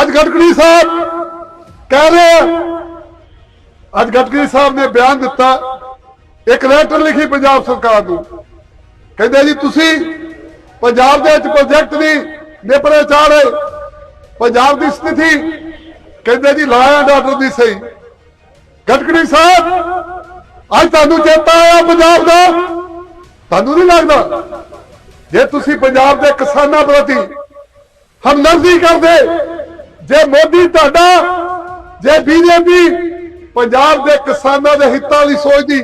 ਅੱਜ ਗਡਕਰੀ ਸਾਹਿਬ ਕਹਿ ਰਹੇ ਆ, ਅੱਜ ਗਡਕਰੀ ਸਾਹਿਬ ਨੇ ਬਿਆਨ ਦਿੱਤਾ, ਇੱਕ ਲੈਟਰ ਲਿਖੀ ਪੰਜਾਬ ਸਰਕਾਰ ਨੂੰ। ਕਹਿੰਦੇ ਜੀ, ਤੁਸੀਂ ਪੰਜਾਬ ਦੇ ਵਿੱਚ ਪ੍ਰੋਜੈਕਟ ਦੀ ਨਿਪਰੇ ਚਾਹ ਪੰਜਾਬ ਦੀ ਸਥਿਤੀ, ਕਹਿੰਦੇ ਜੀ ਲਾਇਆ ਐਂਡ ਦੀ ਸਹੀ। ਗਡਕਰੀ ਸਾਹਿਬ, ਅੱਜ ਤੁਹਾਨੂੰ ਚੇਤਾ ਆਇਆ ਪੰਜਾਬ ਦਾ? ਤੁਹਾਨੂੰ ਨਹੀਂ ਲੱਗਦਾ? ਜੇ ਤੁਸੀਂ ਪੰਜਾਬ ਦੇ ਕਿਸਾਨਾਂ ਪ੍ਰਤੀ ਹਮਦਰਦੀ ਕਰਦੇ ਜੇ ਮੋਦੀ ਤੁਹਾਡਾ, ਜੇ ਬੀਜੇਪੀ ਪੰਜਾਬ ਦੇ ਕਿਸਾਨਾਂ ਦੇ ਹਿੱਤਾਂ ਲਈ ਸੋਚਦੀ,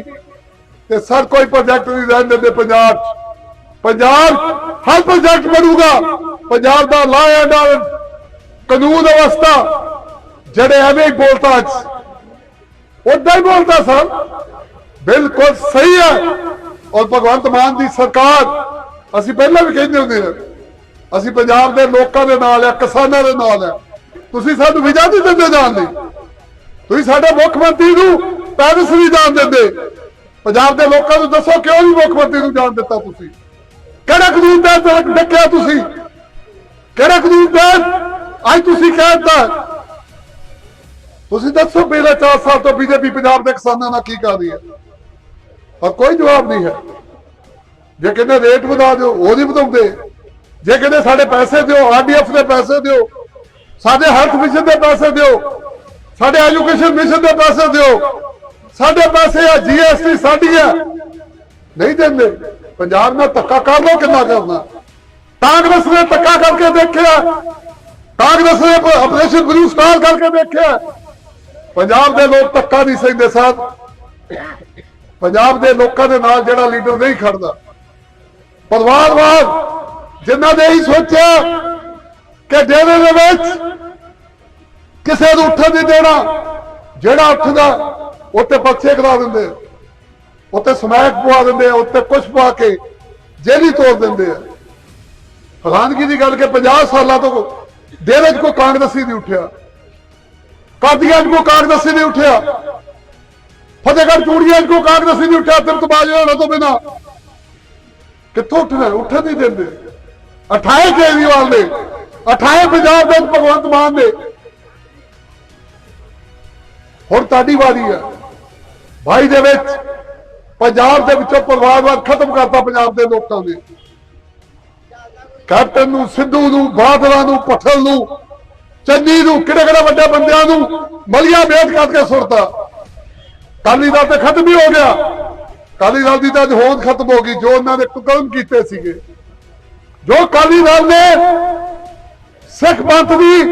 ਤੇ ਸਰ ਕੋਈ ਪ੍ਰੋਜੈਕਟ ਨਹੀਂ ਰਹਿਣ ਦਿੰਦੇ ਪੰਜਾਬ 'ਚ। ਪੰਜਾਬ ਹਰ ਪ੍ਰੋਜੈਕਟ ਬਣੂਗਾ। ਪੰਜਾਬ ਦਾ ਲਾ ਐਂਡ ਕਾਨੂੰਨ ਅਵਸਥਾ ਜਿਹੜੇ ਐਵੇਂ ਹੀ ਬੋਲਤਾ ਅੱਜ। ਉਦਾਂ ਹੀ ਬੋਲਤਾ ਸਰ। ਬਿਲਕੁਲ ਸਹੀ ਹੈ। ਔਰ ਭਗਵੰਤ ਮਾਨ ਦੀ ਸਰਕਾਰ, ਅਸੀਂ ਪਹਿਲਾਂ ਵੀ ਕਹਿੰਦੇ ਹੁੰਦੇ ਹਾਂ, ਅਸੀਂ ਪੰਜਾਬ ਦੇ ਲੋਕਾਂ ਦੇ ਨਾਲ ਆ ਕਿਸਾਨਾਂ ਦੇ ਨਾਲ ਆ ਤੁਸੀਂ ਸਾਨੂੰ ਵੀਜ਼ਾ ਨਹੀਂ ਦਿੰਦੇ ਜਾਣ ਲਈ ਤੁਸੀਂ ਸਾਡੇ ਮੁੱਖ ਮੰਤਰੀ ਨੂੰ ਪੈਰਿਸ ਨਹੀਂ ਜਾਣ ਦਿੰਦੇ। ਪੰਜਾਬ ਦੇ ਲੋਕਾਂ ਨੂੰ ਦੱਸੋ ਕਿਉਂ ਨਹੀਂ ਮੁੱਖ ਮੰਤਰੀ ਨੂੰ ਜਾਣ ਦਿੱਤਾ ਤੁਸੀਂ? ਕਿਹੜਾ ਕਾਨੂੰਨ ਦਾ ਡੱਕਿਆ ਤੁਸੀਂ? ਕਿਹੜਾ ਕਾਨੂੰਨ ਦਾ ਅੱਜ ਤੁਸੀਂ ਕਹਿੰਦਾ ਤੁਸੀਂ ਦੱਸੋ ਪਿਛਲੇ 4 ਸਾਲ ਤੋਂ ਬੀਜੇਪੀ ਪੰਜਾਬ ਦੇ ਕਿਸਾਨਾਂ ਨਾਲ ਕੀ ਕਰ ਰਹੀ ਹੈ? ਔਰ ਕੋਈ ਜਵਾਬ ਨਹੀਂ ਹੈ। ਜੇ ਕਹਿੰਦੇ ਰੇਟ ਵਧਾ ਦਿਓ, ਉਹ ਨਹੀਂ ਵਧਾਉਂਦੇ। ਜੇ ਕਹਿੰਦੇ ਸਾਡੇ ਪੈਸੇ ਦਿਓ ਆਰਡੀਐਫ ਦੇ ਪੈਸੇ ਦਿਓ ਸਾਡੇ ਹੈਲਥ ਮਿਸ਼ਨ ਦੇ ਪੈਸੇ ਦਿਓ। ਸਾਡੇ ਐਜੂਕੇਸ਼ਨ ਮਿਸ਼ਨ ਦੇ ਪੈਸੇ ਦਿਓ। ਸਾਡੇ ਪੈਸੇ ਆ ਜੀਐਸਟੀ ਸਾਡੀ ਹੈ ਨਹੀਂ ਦਿੰਦੇ। ਪੰਜਾਬ ਨਾਲ ਧੱਕਾ ਕਰ ਲੋ ਕਿੰਨਾ ਕਰਨਾ। ਕਾਂਗਰਸ ਨੇ ਧੱਕਾ ਕਰਕੇ ਦੇਖਿਆ। ਕਾਂਗਰਸ ਨੇ ਆਪਰੇਸ਼ਨ ਬਲੂ ਸਟਾਰ ਕਰਕੇ ਦੇਖਿਆ। ਪੰਜਾਬ ਦੇ ਲੋਕ ਧੱਕਾ ਨਹੀਂ ਸਹਿੰਦੇ ਸਾਹਿਬ ਪੰਜਾਬ ਦੇ ਲੋਕਾਂ ਦੇ ਨਾਲ ਜਿਹੜਾ ਲੀਡਰ ਨਹੀਂ ਖੜਦਾ। ਪਰਿਵਾਰਵਾਦ ਜਿਨ੍ਹਾਂ ਨੇ ਹੀ ਸੋਚਿਆ ਕਿ ਡੇਰੇ ਦੇ ਵਿੱਚ ਕਿਸੇ ਨੂੰ ਉੱਠਣ ਨਹੀਂ ਦੇਣਾ। ਜਿਹੜਾ ਉੱਠਦਾ ਉੱਤੇ ਪੱਛੇ ਕਰਾ ਦਿੰਦੇ। ਉੱਤੇ ਸਮੈਕ ਪਵਾ ਦਿੰਦੇ ਆ ਉੱਤੇ ਕੁਛ ਪਵਾ ਕੇ ਜੇਲੀ ਤੋੜ ਦਿੰਦੇ ਆ। ਹੈਰਾਨਗੀ ਦੀ ਗੱਲ ਕਿ 50 ਸਾਲਾਂ ਤੋਂ ਡੇਰੇ 'ਚ ਕੋਈ ਕਾਂਗਰਸੀ ਨਹੀਂ ਉੱਠਿਆ। ਕਾਦੀਆਂ 'ਚ ਕੋਈ ਕਾਂਗਰਸੀ ਨਹੀਂ ਉੱਠਿਆ। ਫਤਿਹਗੜ੍ਹ ਚੂੜੀਆਂ 'ਚ ਕੋਈ ਕਾਂਗਰਸੀ ਨਹੀਂ ਉੱਠਿਆ, ਤਿਰਤਬਾਜ ਹੋਣਾ ਤੋਂ ਬਿਨਾ। ਕਿੱਥੋਂ ਉੱਠਣਾ? ਉੱਠਣ ਨਹੀਂ ਦਿੰਦੇ। 28 ਕੇਜਰੀਵਾਲ ਨੇ 28 ਪੰਜਾਬ ਦੇ ਭਗਵੰਤ ਮਾਨ ਨੇ। ਹੁਣ ਤੁਹਾਡੀ ਵਾਰੀ ਹੈ। ਭਾਈ ਦੇ ਵਿੱਚ ਪੰਜਾਬ ਦੇ ਵਿੱਚੋਂ ਪਰਿਵਾਰਵਾਦ ਖਤਮ ਕਰਤਾ ਪੰਜਾਬ ਦੇ ਲੋਕਾਂ ਨੇ। ਕੈਪਟਨ ਨੂੰ, ਸਿੱਧੂ ਨੂੰ, ਬਾਦਲਾਂ ਨੂੰ, ਪਠਲ ਨੂੰ, ਚੰਨੀ ਨੂੰ ਕਿਹੜੇ ਕਿਹੜੇ ਵੱਡੇ ਬੰਦਿਆਂ ਨੂੰ ਮਲੀਆਂ ਮੇਟ ਕਰਕੇ ਸੁੱਟਤਾ। ਕਾਲੀ ਦਲ ਤੇ ਖਤਮ ਹੀ ਹੋ ਗਿਆ। ਕਾਲੀ ਦਲ ਦੀ ਤਾਂ ਅੱਜ ਹੋਂਦ ਖਤਮ ਹੋ ਗਈ, ਜੋ ਉਹਨਾਂ ਨੇ ਕਦਮ ਕੀਤੇ ਸੀਗੇ। ਜੋ ਕਾਲੀ ਦਲ ਨੇ ਸਿੱਖ ਪੰਥ ਦੀ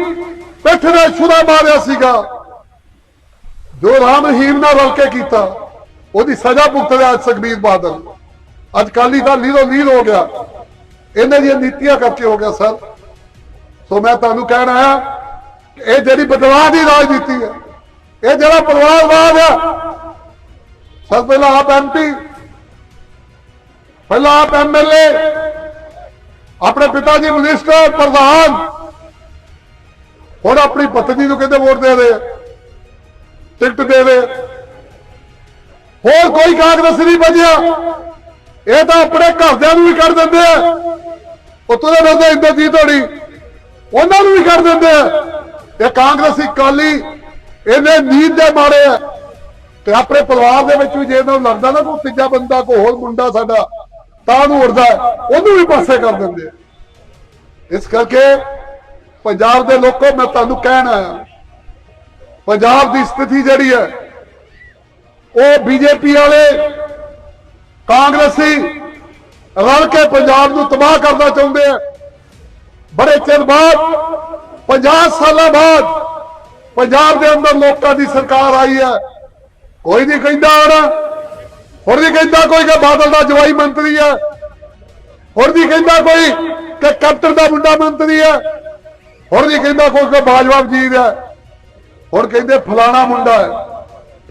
ਪਿੱਠ ਦਾ ਛੁਰਾ ਮਾਰਿਆ ਸੀਗਾ। ਜੋ ਰਾਮ ਰਹੀਮ ਨਾਲ ਰਲ ਕੇ ਕੀਤਾ, ਉਹਦੀ ਸਜ਼ਾ ਭੁਗਤ ਰਿਹਾ ਅੱਜ ਸੁਖਬੀਰ ਬਾਦਲ। ਅੱਜ ਕਾਲੀ ਦਲ ਲੀਰੋ ਲੀਰ ਹੋ ਗਿਆ। ਇਹਨਾਂ ਦੀਆਂ ਨੀਤੀਆਂ ਕਰਕੇ ਹੋ ਗਿਆ ਸਰ। ਸੋ ਮੈਂ ਤੁਹਾਨੂੰ ਕਹਿਣ ਆਇਆ ਇਹ ਜਿਹੜੀ ਬਦਲਾਅ ਦੀ ਰਾਜਨੀਤੀ ਹੈ, ਇਹ ਜਿਹੜਾ ਪਰਿਵਾਰਵਾਦ ਹੈ, ਸਰ ਪਹਿਲਾਂ ਆਪ ਐਮਪੀ ਪਹਿਲਾਂ ਆਪ ਐਮਐਲਏ ਆਪਣੇ ਪਿਤਾ ਜੀ ਮਿਨਿਸਟਰ ਪ੍ਰਧਾਨ ਹੁਣ ਆਪਣੀ ਪਤਨੀ ਨੂੰ ਕਹਿੰਦੇ ਵੋਟ ਦੇ ਰਹੇ ਟਿਕਟ ਦੇ ਰਹੇ ਹੋਰ ਕੋਈ ਕਾਂਗਰਸ ਨਹੀਂ ਬਚਿਆ ਇਹ ਤਾਂ ਆਪਣੇ ਘਰਦਿਆਂ ਨੂੰ ਵੀ ਕੱਢ ਦਿੰਦੇ ਆ। ਉੱਤੋਂ ਦੇ ਬੰਦੇ ਇੰਦਰਜੀਤ ਹੋਣੀ, ਉਹਨਾਂ ਨੂੰ ਵੀ ਕੱਢ ਦਿੰਦੇ ਆ। ਇਹ ਕਾਂਗਰਸੀ ਕਾਲੀ ਇਹਨੇ ਨੀਂਦ ਦੇ ਮਾਰੇ ਆ। ਤੇ ਆਪਣੇ ਪਰਿਵਾਰ ਦੇ ਵਿੱਚ ਵੀ ਜੇ ਇਹਨਾਂ ਨੂੰ ਲੱਗਦਾ ਨਾ ਕੋਈ ਤੀਜਾ ਬੰਦਾ, ਕੋਈ ਹੋਰ ਮੁੰਡਾ ਸਾਡਾ, ਤਾਂ ਉਹਨੂੰ ਉੜਦਾ। ਉਹਨੂੰ ਵੀ ਪਾਸੇ ਕਰ ਦਿੰਦੇ ਆ। ਇਸ ਕਰਕੇ ਪੰਜਾਬ ਦੇ ਲੋਕੋ, ਮੈਂ ਤੁਹਾਨੂੰ ਕਹਿਣ ਆਇਆ ਪੰਜਾਬ ਦੀ ਸਥਿਤੀ ਜਿਹੜੀ ਹੈ, ਉਹ ਬੀਜੇਪੀ ਵਾਲੇ, ਕਾਂਗਰਸੀ ਰਲ ਕੇ ਪੰਜਾਬ ਨੂੰ ਤਬਾਹ ਕਰਨਾ ਚਾਹੁੰਦੇ ਆ। ਬੜੇ ਚਿਰ ਬਾਅਦ 50 ਸਾਲਾਂ ਬਾਅਦ ਪੰਜਾਬ ਦੇ ਅੰਦਰ ਲੋਕਾਂ ਦੀ ਸਰਕਾਰ ਆਈ ਹੈ। ਕੋਈ ਨਹੀਂ ਕਹਿੰਦਾ ਹੁਣ ਹੁਣ ਨਹੀਂ ਕਹਿੰਦਾ ਕੋਈ ਕਿ ਬਾਦਲ ਦਾ ਜਵਾਈ ਮੰਤਰੀ ਹੈ। ਹੁਣ ਨਹੀਂ ਕਹਿੰਦਾ ਕੋਈ ਕਿ ਕੈਪਟਨ ਦਾ ਮੁੰਡਾ ਮੰਤਰੀ ਹੈ। ਹੁਣ ਨਹੀਂ ਕਹਿੰਦਾ ਕੋਈ ਕਿ ਬਾਜਵਾ ਵਜ਼ੀਰ ਹੈ। ਹੁਣ ਕਹਿੰਦੇ ਫਲਾਣਾ ਮੁੰਡਾ ਹੈ।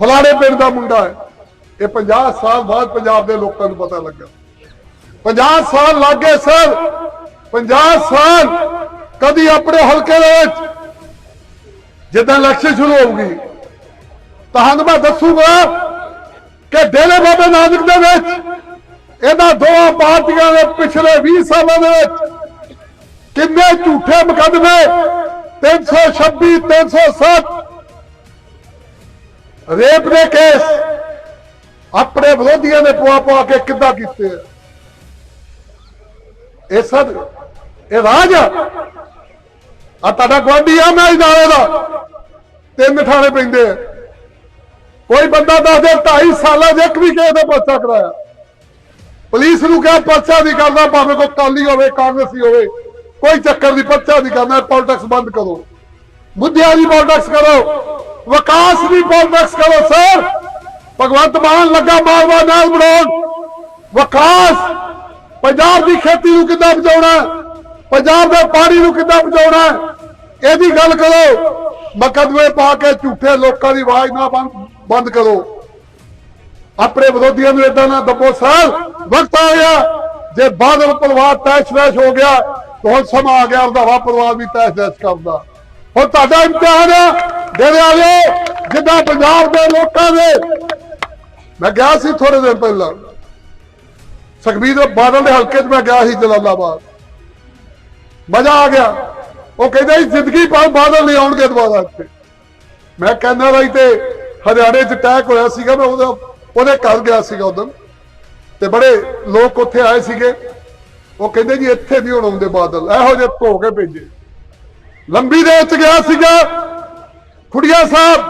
ਫਲਾਣੇ ਪਿੰਡ ਦਾ ਮੁੰਡਾ ਹੈ। ਇਹ 50 ਸਾਲ ਬਾਅਦ ਪੰਜਾਬ ਦੇ ਲੋਕਾਂ ਨੂੰ ਪਤਾ ਲੱਗਾ। 50 ਸਾਲ ਲੱਗੇ ਸਰ। 50 ਸਾਲ ਕਦੀ ਆਪਣੇ ਹਲਕੇ ਦੇ ਵਿੱਚ ਜਿੱਦਾਂ ਇਲੈਕਸ਼ਨ ਸ਼ੁਰੂ ਹੋਊਗੀ। ਤੁਹਾਨੂੰ ਮੈਂ ਦੱਸੂਗਾ ਕਿ ਡੇਲੇ ਬਾਬਾ ਨਾਨਕ ਦੇ ਵਿੱਚ ਇਹਨਾਂ ਦੋਵਾਂ ਪਾਰਟੀਆਂ ਦੇ ਪਿਛਲੇ 20 ਸਾਲਾਂ ਦੇ ਵਿੱਚ ਕਿੰਨੇ ਝੂਠੇ ਮੁਕੱਦਮੇ? 326 307 ਰੇਪ ਦੇ ਕੇਸ। ਆਪਣੇ ਵਿਰੋਧੀਆਂ ਨੇ ਪੁਆ ਪੁਆ ਕੇ ਕਿੱਦਾਂ ਕੀਤੇ? ਆ ਇਹ ਸਦ ਇਹ ਰਾਜ ਆ? ਤੁਹਾਡਾ ਗਵਾਂਢੀ ਆ, ਮੈਂ ਨਾਲੇ ਦਾ। ਤਿੰਨ ਥਾਣੇ ਪੈਂਦੇ ਆ। ਕੋਈ ਬੰਦਾ ਦੱਸ ਦੇ 2.5 ਸਾਲਾਂ ਦੇ ਇੱਕ ਵੀ ਕਿਸੇ ਦਾ ਪਰਚਾ ਕਰਾਇਆ। ਪੁਲਿਸ ਨੂੰ ਕਿਹਾ, ਪਰਚਾ ਨਹੀਂ ਕਰਦਾ, ਭਾਵੇਂ ਕੋਈ ਕਾਲੀ ਹੋਵੇ, ਕਾਂਗਰਸੀ ਹੋਵੇ। ਕੋਈ ਚੱਕਰ ਨਹੀਂ, ਪਰਚਾ ਨਹੀਂ ਕਰਨਾ ਪੋਲਿਟਿਕਸ ਬੰਦ ਕਰੋ। ਮੁੱਦਿਆਂ ਦੀ ਪੋਲਿਟਿਕਸ ਕਰੋ, ਵਿਕਾਸ ਦੀ ਪੋਲਿਟਿਕਸ ਕਰੋ ਸਰ ਭਗਵੰਤ ਮਾਨ ਲੱਗਾ ਮਾਰਵਾ ਨਾਲ ਬਣਾਉਣ। ਵਿਕਾਸ, ਪੰਜਾਬ ਦੀ ਖੇਤੀ ਨੂੰ ਕਿੱਦਾਂ ਬਚਾਉਣਾ? ਪੰਜਾਬ ਦੇ ਪਾਣੀ ਨੂੰ ਕਿੱਦਾਂ ਬਚਾਉਣਾ? ਇਹਦੀ ਗੱਲ ਕਰੋ। ਮੁਕੱਦਮੇ ਪਾ ਕੇ ਝੂਠੇ ਲੋਕਾਂ ਦੀ ਆਵਾਜ਼ ਨਾ ਬੰਦ ਬੰਦ ਕਰੋ। ਆਪਣੇ ਵਿਰੋਧੀਆਂ ਨੂੰ ਇਦਾਂ ਨਾ ਦੱਬੋ ਸਰ ਵਕਤ ਆ ਗਿਆ। ਜੇ ਬਾਦਲ ਪਰਿਵਾਰ ਤੈਸ਼ ਵੈਸ਼ ਹੋ ਗਿਆ ਬਹੁਤ ਸਮਾਂ ਆ ਗਿਆ ਰੰਧਾਵਾ ਪਰਿਵਾਰ ਵੀ ਤੈਸ਼ ਵੈਸ਼ ਕਰਦਾ ਹੁਣ ਤੁਹਾਡਾ ਇਮਤਿਹਾਨ ਹੈ ਦੇਣੇ ਵਾਲਿਓ ਜਿੱਦਾਂ ਪੰਜਾਬ ਦੇ ਲੋਕਾਂ ਦੇ। ਮੈਂ ਗਿਆ ਸੀ ਥੋੜੇ ਦਿਨ ਪਹਿਲਾਂ। ਸੁਖਬੀਰ ਬਾਦਲ ਦੇ ਹਲਕੇ 'ਚ ਮੈਂ ਗਿਆ ਸੀ ਜਲਾਲਾਬਾਦ। ਮਜ਼ਾ ਆ ਗਿਆ। ਉਹ ਕਹਿੰਦਾ ਸੀ, ਜ਼ਿੰਦਗੀ ਭਰ ਬਾਦਲ ਨਹੀਂ ਆਉਣਗੇ ਦੁਬਾਰਾ ਇੱਥੇ। ਮੈਂ ਕਹਿੰਦਾ ਰਹੀ ਤੇ ਹਰਿਆਣੇ 'ਚ ਅਟੈਕ ਹੋਇਆ ਸੀਗਾ, ਮੈਂ ਉਹਦਾ ਉਹਦੇ ਘਰ ਗਿਆ ਸੀਗਾ ਉਦੋਂ। ਤੇ ਬੜੇ ਲੋਕ ਉੱਥੇ ਆਏ ਸੀਗੇ। ਉਹ ਕਹਿੰਦੇ ਜੀ ਇੱਥੇ ਨਹੀਂ ਹੁਣ ਆਉਂਦੇ ਬਾਦਲ, ਇਹੋ ਜਿਹੇ ਧੋ ਕੇ ਭੇਜੇ। ਲੰਬੀ ਦੇ ਵਿੱਚ ਗਿਆ ਸੀਗਾ, ਖੁੜੀਆ ਸਾਹਿਬ,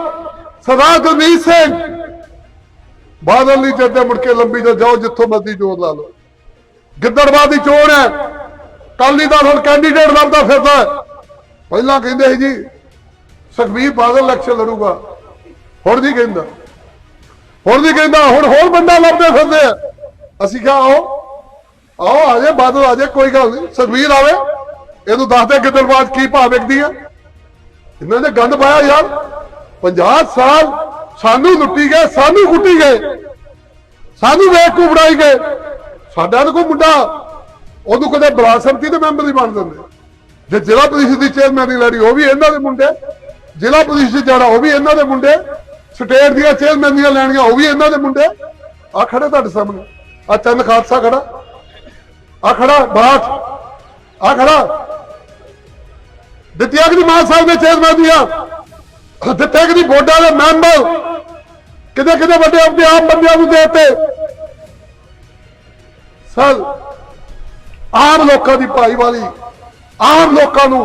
ਸਰਦਾਰ ਗੁਰਮੀਤ ਸਿੰਘ। ਬਾਦਲ ਨਹੀਂ ਚੱਲਦੇ ਮੁੜ ਕੇ ਲੰਬੀ ਤੇ ਜਾਓ, ਜਿੱਥੋਂ ਮਰਜ਼ੀ ਜੋਰ ਲਾ ਲਓ। ਗਿੱਦੜਬਾਹ ਦੀ ਚੋਣ ਹੈ। ਕਾਲੀ ਦਾ ਹੁਣ ਕੈਂਡੀਡੇਟ ਲੱਭਦਾ ਫਿਰਦਾ ਪਹਿਲਾਂ ਕਹਿੰਦੇ ਸੀ ਜੀ, ਸੁਖਬੀਰ ਬਾਦਲ ਇਲੈਕਸ਼ਨ ਲੜੂਗਾ। ਹੁਣ ਨਹੀਂ ਕਹਿੰਦਾ। ਹੁਣ ਨਹੀਂ ਕਹਿੰਦਾ, ਹੁਣ ਹੋਰ ਬੰਦਾ ਲੱਭਦੇ ਫਿਰਦੇ ਆ। ਅਸੀਂ ਕਿਹਾ ਆਓ ਆਓ, ਆ ਜਾਏ ਬਾਦਲ, ਆ ਜਾਏ ਕੋਈ ਗੱਲ ਨਹੀਂ। ਸੁਖਬੀਰ ਆਵੇ, ਇਹਨੂੰ ਦੱਸ ਦੇ ਗਿੱਦੜਬਾਹ 'ਚ ਕੀ ਭਾਅ ਵਿਕਦੀ ਆ। ਇਹਨਾਂ ਨੇ ਗੰਦ ਪਾਇਆ ਯਾਰ। 50 ਸਾਲ ਸਾਨੂੰ ਲੁੱਟੀ ਗਏ, ਸਾਨੂੰ ਕੁੱਟੀ ਗਏ। ਸਾਨੂੰ ਵੇਖ ਬਣਾਈ ਗਏ। ਸਾਡਾ ਤਾਂ ਕੋਈ ਮੁੰਡਾ, ਉਹਨੂੰ ਕਦੇ ਬਲਾਕ ਸੰਮਤੀ ਦੇ ਮੈਂਬਰ ਹੀ ਬਣ ਦਿੰਦੇ। ਜੇ ਜ਼ਿਲ੍ਹਾ ਪੁਲਿਸ ਦੀ ਚੇਅਰਮੈਨ ਦੀ ਲੜੀ, ਉਹ ਵੀ ਇਹਨਾਂ ਦੇ ਮੁੰਡੇ। ਜ਼ਿਲ੍ਹਾ ਪੁਲਿਸ ਚ ਜਾਣਾ ਉਹ ਵੀ ਇਹਨਾਂ ਦੇ ਮੁੰਡੇ। ਸਟੇਟ ਦੀਆਂ ਚੇਅਰਮੈਨ ਦੀਆਂ ਲੈਣੀਆਂ, ਉਹ ਵੀ ਇਹਨਾਂ ਦੇ ਮੁੰਡੇ। ਆ ਖੜੇ ਤੁਹਾਡੇ ਸਾਹਮਣੇ। ਆ ਚੰਦ ਖਾਲਸਾ ਖੜਾ। ਆ ਖੜਾ, ਬਾਠ। ਆ ਖੜਾ। ਦਿੱਤਿਆ ਕਿ ਮਾਨ ਸਾਹਿਬ ਦੇ ਚੇਅਰਮੈਨ ਦੀਆਂ ਦਿੱਤੇ ਕਿ ਬੋਰਡਾਂ ਦੇ ਮੈਂਬਰ? ਕਿਤੇ ਕਿਤੇ ਵੱਡੇ ਆਪਣੇ ਆਪ ਬੰਦਿਆਂ ਨੂੰ ਦੇਤੇ ਸਰ, ਆਮ ਲੋਕਾਂ ਦੀ ਭਾਈਵਾਲੀ ਆਮ ਲੋਕਾਂ ਨੂੰ,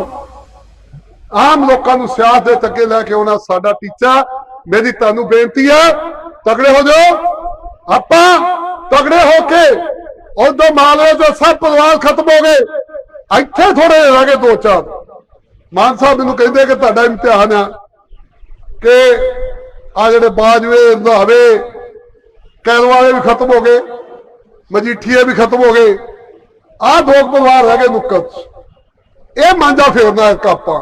ਆਮ ਲੋਕਾਂ ਨੂੰ ਸਿਆਸਤ ਦੇ ਤੱਕੇ ਲੈ ਕੇ ਆਉਣਾ ਸਾਡਾ ਟੀਚਾ। ਮੇਰੀ ਤੁਹਾਨੂੰ ਬੇਨਤੀ ਹੈ ਤਗੜੇ ਹੋ ਜਾਓ। ਆਪਾਂ ਤਗੜੇ ਹੋ ਕੇ ਉਦੋਂ ਮਾਲਵੇ ਦੇ ਸਭ ਪਰਿਵਾਰ ਖਤਮ ਹੋ ਗਏ। ਇੱਥੇ ਥੋੜੇ ਰਹਿ ਗਏ ਦੋ ਚਾਰ। ਮਾਨ ਸਾਹਿਬ ਮੈਨੂੰ ਕਹਿੰਦੇ ਕਿ ਤੁਹਾਡਾ ਇਮਤਿਹਾਨ ਆ ਕਿ ਆ ਜਿਹੜੇ ਬਾਜਵੇ ਰੰਧਾਵੇ ਕੈਰੋਂ ਵਾਲੇ ਵੀ ਖਤਮ ਹੋ ਗਏ ਮਜੀਠੀਏ ਵੀ ਖਤਮ ਹੋ ਗਏ। ਆਹ ਦੋ ਕੁ ਪਰਿਵਾਰ ਰਹਿ ਗਏ ਨੁੱਕਰ ਇਹ ਮਾਂਜਾ ਫੇਰਨਾ ਇੱਕ ਆਪਾਂ।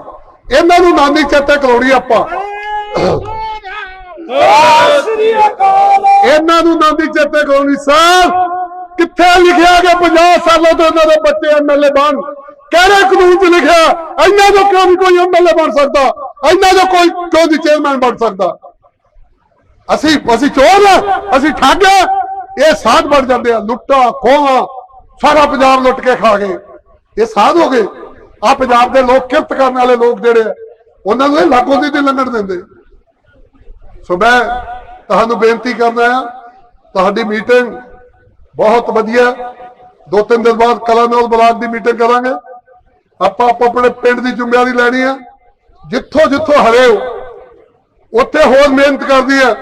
ਇਹਨਾਂ ਨੂੰ ਨਾਨੀ ਚੇਤੇ ਕਰਾਉਣੀ ਆਪਾਂ। ਇਹਨਾਂ ਨੂੰ ਨਾਨੀ ਚੇਤੇ ਕਰਾਉਣੀ ਸਰ। ਕਿੱਥੇ ਲਿਖਿਆ ਕਿ 50 ਸਾਲਾਂ ਤੋਂ ਇਹਨਾਂ ਦੇ ਬੱਚੇ ਐਮਐਲਏ ਬਣ? ਕਿਹੜੇ ਕਾਨੂੰਨ 'ਚ ਲਿਖਿਆ? ਇਹਨਾਂ ਤੋਂ ਕਿਉਂ ਕੋਈ ਐਮਐਲਏ ਬਣ ਸਕਦਾ ਇਹਨਾਂ ਤੋਂ ਕੋਈ ਕਿਉਂ ਚੇਅਰਮੈਨ ਬਣ ਸਕਦਾ। ਅਸੀਂ ਅਸੀਂ ਚੋਰ ਆ, ਅਸੀਂ ਠੱਗ ਆ, ਇਹ ਸਾਧ ਬਣ ਜਾਂਦੇ ਆ, ਲੁੱਟਾ, ਖੋਹਾਂ, ਸਾਰਾ ਪੰਜਾਬ ਲੁੱਟ ਕੇ ਖਾ ਗਏ। ਇਹ ਸਾਧ ਹੋ ਗਏ। ਆ ਪੰਜਾਬ ਦੇ ਲੋਕ ਕਿਰਤ ਕਰਨ ਵਾਲੇ ਲੋਕ ਜਿਹੜੇ ਆ, ਉਹਨਾਂ ਨੂੰ ਇਹ ਲਾਗੋਂ ਦੀ ਨਹੀਂ ਲੰਘਣ ਦਿੰਦੇ। ਸੋ ਮੈਂ ਤੁਹਾਨੂੰ ਬੇਨਤੀ ਕਰਦਾ ਆ ਤੁਹਾਡੀ ਮੀਟਿੰਗ ਬਹੁਤ ਵਧੀਆ। ਦੋ ਤਿੰਨ ਦਿਨ ਬਾਅਦ ਕਲਾਨੌਰ ਬਲਾਕ ਦੀ ਮੀਟਿੰਗ ਕਰਾਂਗੇ। ਆਪਾਂ ਆਪਾਂ ਆਪਣੇ ਪਿੰਡ ਦੀ ਜ਼ਿੰਮੇਵਾਰੀ ਲੈਣੀ ਆ। ਜਿੱਥੋਂ ਜਿੱਥੋਂ ਹਰੇ ਹੋ, ਉੱਥੇ ਹੋਰ ਮਿਹਨਤ ਕਰਦੀ ਹੈ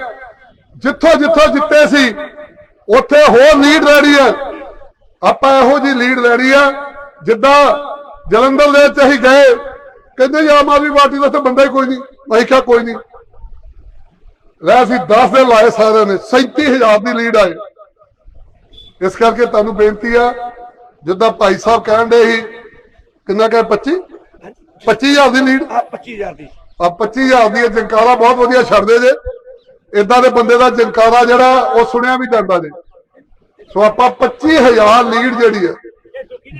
ਜਿੱਥੋਂ ਜਿੱਥੋਂ ਜਿੱਤੇ ਸੀ, ਉੱਥੇ ਹੋਰ ਲੀਡ ਲੈਣੀ ਹੈ ਆਪਾਂ ਇਹੋ ਜੀ ਲੀਡ ਲੈਣੀ ਆ, ਜਿੱਦਾਂ ਜਲੰਧਰ ਦੇ ਵਿੱਚ ਅਸੀਂ ਗਏ, ਕਹਿੰਦੇ ਜੀ ਆਮ ਆਦਮੀ ਪਾਰਟੀ ਦਾ ਤਾਂ ਬੰਦਾ ਹੀ ਕੋਈ ਨਹੀਂ। ਮੈਂ ਕਿਹਾ ਕੋਈ ਨਹੀਂ। ਲੈ ਅਸੀਂ 10 ਦਿਨ ਲਾਏ ਸਾਰਿਆਂ ਨੇ 37000 ਦੀ ਲੀਡ ਆਏ। ਇਸ ਕਰਕੇ ਤੁਹਾਨੂੰ ਬੇਨਤੀ ਆ ਜਿੱਦਾਂ ਭਾਈ ਸਾਹਿਬ ਕਹਿਣ ਦੇ ਸੀ ਕਿੰਨਾ ਕਹੇ 25 25000 ਦੀ ਲੀਡ ਆ 25000 ਦੀ। ਆ 25000 ਦੀ ਜੰਕਾਰਾ ਬਹੁਤ ਵਧੀਆ ਛੱਡਦੇ ਜੇ। ਇਦਾਂ ਦੇ ਬੰਦੇ ਦਾ ਜੰਕਾਰਾ ਜਿਹੜਾ ਉਹ ਸੁਣਿਆ ਵੀ ਜਾਂਦਾ ਜੇ। ਸੋ ਆਪਾਂ 25000 ਲੀਡ ਜਿਹੜੀ ਹੈ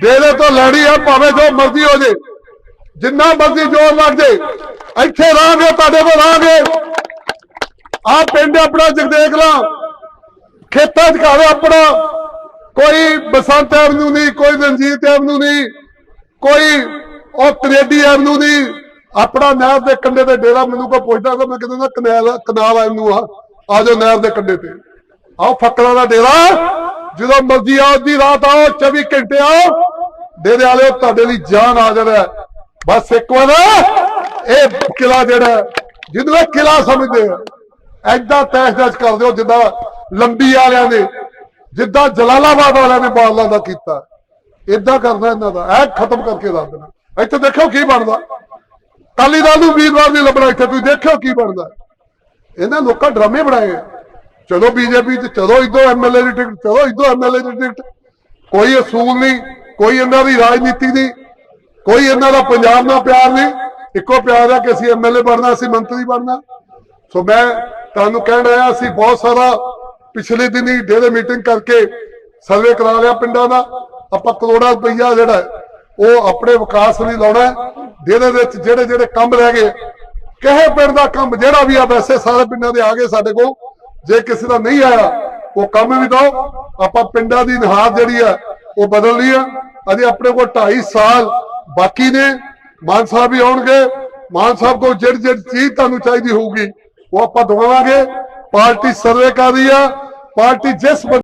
ਡੇਰੇ ਤੋਂ ਲੈਣੀ ਆ ਭਾਵੇਂ ਜੋ ਮਰਜ਼ੀ ਹੋ ਜੇ। ਜਿੰਨਾ ਮਰਜ਼ੀ ਜੋਰ ਲੱਗ ਜੇ ਇੱਥੇ ਰਾਂਗੇ ਤੁਹਾਡੇ ਕੋਲ ਰਾਂਗੇ ਆ ਪਿੰਡ ਆਪਣਾ ਜਗਦੇਖ ਲਾ ਖੇਤਾਂ 'ਚ ਘਰ ਆਪਣਾ। ਕੋਈ ਬਸੰਤ ਐਵਨਿਊ ਨਹੀਂ, ਕੋਈ ਰਣਜੀਤ ਐਵਨਿਊ ਨਹੀਂ, ਕੋਈ ਉਹ ਕਨੇਡੀ ਐਵਨਿਊ ਨਹੀਂ। ਆਪਣਾ ਨਹਿਰ ਦੇ ਕੰਢੇ ਤੇ ਡੇਰਾ ਮੈਨੂੰ ਕੋ ਪੁੱਛਦਾ ਤਾਂ ਮੈਂ ਕਹਿੰਦਾ ਨਾ ਕਨਾਲ ਕਨਾਲ ਆ ਆ। ਆ ਜਾਓ ਨਹਿਰ ਦੇ ਕੰਢੇ ਤੇ। ਆਓ ਫੱਕਰਾਂ ਦਾ ਡੇਰਾ। ਜਦੋਂ ਮਰਜ਼ੀ ਆਓ ਦੀ ਰਾਤ ਆਓ 24 ਘੰਟੇ ਆਓ। ਡੇਰੇ ਵਾਲਿਓ, ਤੁਹਾਡੇ ਲਈ ਜਾਨ ਆ ਜਾਣਾ ਬਸ ਇੱਕ ਵਾਰ। ਇਹ ਕਿਲਾ ਜਿਹੜਾ ਜਿਹਨੂੰ ਇਹ ਕਿਲਾ ਸਮਝਦੇ ਆ ਐਦਾਂ ਦ ਕਰਦੇ ਹੋ, ਜਿੱਦਾਂ ਲੰਬੀ ਵਾਲਿਆਂ ਨੇ ਜਿੱਦਾਂ ਜਲਾਲਾਬਾਦ ਵਾਲਿਆਂ ਨੇ ਬਾਦਲਾਂ ਦਾ ਕੀਤਾ ਇਦਾਂ ਕਰਨਾ ਇਹਨਾਂ ਦਾ ਇਹ ਖਤਮ ਕਰਕੇ ਰੱਖ ਦੇਣਾ। ਇੱਥੇ ਦੇਖੋ ਕੀ ਬਣਦਾ। ਕਾਲੀ ਦਲ ਨੂੰ ਵੀਰਵਾਰ ਨਹੀਂ ਲੱਭਣਾ ਇੱਥੇ, ਤੁਸੀਂ ਦੇਖਿਓ ਕੀ ਬਣਦਾ। ਇਹਨਾਂ ਲੋਕਾਂ ਡਰਾਮੇ ਬਣਾਏ ਚਲੋ ਬੀਜੇਪੀ ਤੇ ਚਲੋ ਇਦੋਂ ਐਮਐਲਏ ਦੀ ਟਿਕਟ, ਚਲੋ ਇਦੋਂ ਐਮਐਲਏ ਦੀ ਟਿਕਟ। ਕੋਈ ਅਸੂਲ ਨਹੀਂ, ਕੋਈ ਇਹਨਾਂ ਦੀ ਰਾਜਨੀਤੀ ਨਹੀਂ, ਕੋਈ ਇਹਨਾਂ ਦਾ ਪੰਜਾਬ ਨਾਲ ਪਿਆਰ ਨਹੀਂ। ਇੱਕੋ ਪਿਆਰ ਹੈ ਕਿ ਅਸੀਂ ਐਮਐਲਏ ਬਣਨਾ, ਅਸੀਂ ਮੰਤਰੀ ਬਣਨਾ। ਸੋ ਮੈਂ ਤੁਹਾਨੂੰ ਕਹਿਣ ਆਇਆ, ਅਸੀਂ ਬਹੁਤ ਸਾਰਾ ਪਿਛਲੇ ਦਿਨੀ ਡੇਰੇ ਮੀਟਿੰਗ ਕਰਕੇ ਸਰਵੇ ਕਰਾ ਲਿਆ ਪਿੰਡਾਂ ਦਾ। ਆਪਾਂ ਕਰੋੜਾਂ ਰੁਪਈਆ ਜਿਹੜਾ ਉਹ ਆਪਣੇ ਵਿਕਾਸ ਲਈ ਲਾਉਣਾ ਡੇਰੇ ਵਿੱਚ ਜਿਹੜੇ ਜਿਹੜੇ ਕੰਮ ਰਹਿ ਗਏ ਕਹੇ ਪਿੰਡ ਦਾ ਕੰਮ ਜਿਹੜਾ ਵੀ ਆ, ਵੈਸੇ ਸਾਰੇ ਪਿੰਡਾਂ ਦੇ ਆ ਗਏ ਸਾਡੇ ਕੋਲ। ਜੇ ਕਿਸੇ ਦਾ ਨਹੀਂ ਆਇਆ, ਉਹ ਕੰਮ ਵੀ ਦਿਓ। ਆਪਾਂ ਪਿੰਡਾਂ ਦੀ ਨਿਹਾਰ ਜਿਹੜੀ ਆ ਉਹ ਬਦਲ ਲਈ ਆ ਅਜੇ ਆਪਣੇ ਕੋਲ 2.5 ਸਾਲ ਬਾਕੀ ਨੇ। ਮਾਨ ਸਾਹਿਬ ਵੀ ਆਉਣਗੇ। ਮਾਨ ਸਾਹਿਬ ਕੋਲ ਜਿਹੜੀ ਜਿਹੜੀ ਚੀਜ਼ ਤੁਹਾਨੂੰ ਚਾਹੀਦੀ ਹੋਊਗੀ, ਉਹ ਆਪਾਂ ਦਵਾਵਾਂਗੇ। ਪਾਰਟੀ ਸਰਵੇ ਕਰ ਰਹੀ ਆ ਪਾਰਟੀ ਜਿਸ ਬੰਦੇ